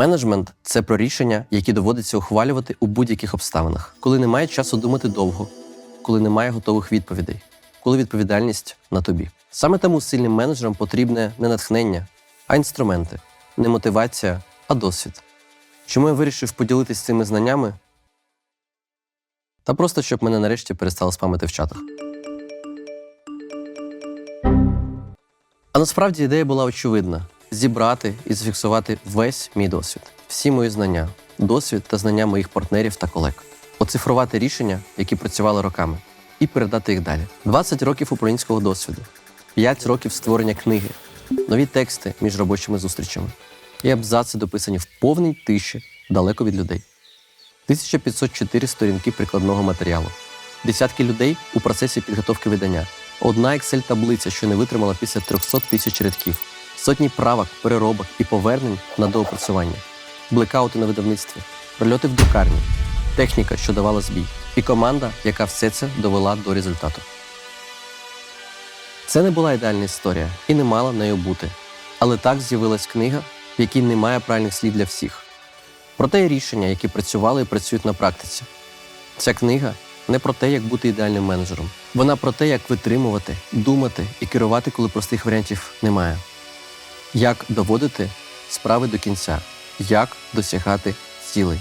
Менеджмент це про рішення, які доводиться ухвалювати у будь-яких обставинах, коли немає часу думати довго, коли немає готових відповідей, коли відповідальність на тобі. Саме тому сильним менеджерам потрібне не натхнення, а інструменти, не мотивація, а досвід. Чому я вирішив поділитись цими знаннями? Та просто щоб мене нарешті перестали спамити в чатах. А насправді ідея була очевидна: зібрати і зафіксувати весь мій досвід, всі мої знання, досвід та знання моїх партнерів та колег, оцифрувати рішення, які працювали роками, і передати їх далі. 20 років управлінського досвіду, 5 років створення книги, нові тексти між робочими зустрічами. І абзаци дописані в повній тиші далеко від людей. 1504 сторінки прикладного матеріалу, десятки людей у процесі підготовки видання, одна Excel-таблиця, що не витримала після 300 тисяч рядків, сотні правок, переробок і повернень на доопрацювання, блекаути на видавництві, прильоти в друкарні, техніка, що давала збій, і команда, яка все це довела до результату. Це не була ідеальна історія і не мала нею бути. Але так з'явилась книга, в якій немає правильних слів для всіх. Проте є рішення, які працювали і працюють на практиці. Ця книга не про те, як бути ідеальним менеджером. Вона про те, як витримувати, думати і керувати, коли простих варіантів немає. Як доводити справи до кінця, як досягати цілей.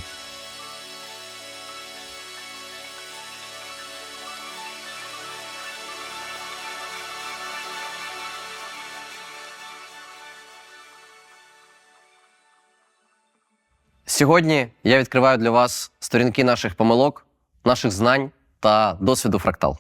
Сьогодні я відкриваю для вас сторінки наших помилок, наших знань та досвіду фрактал.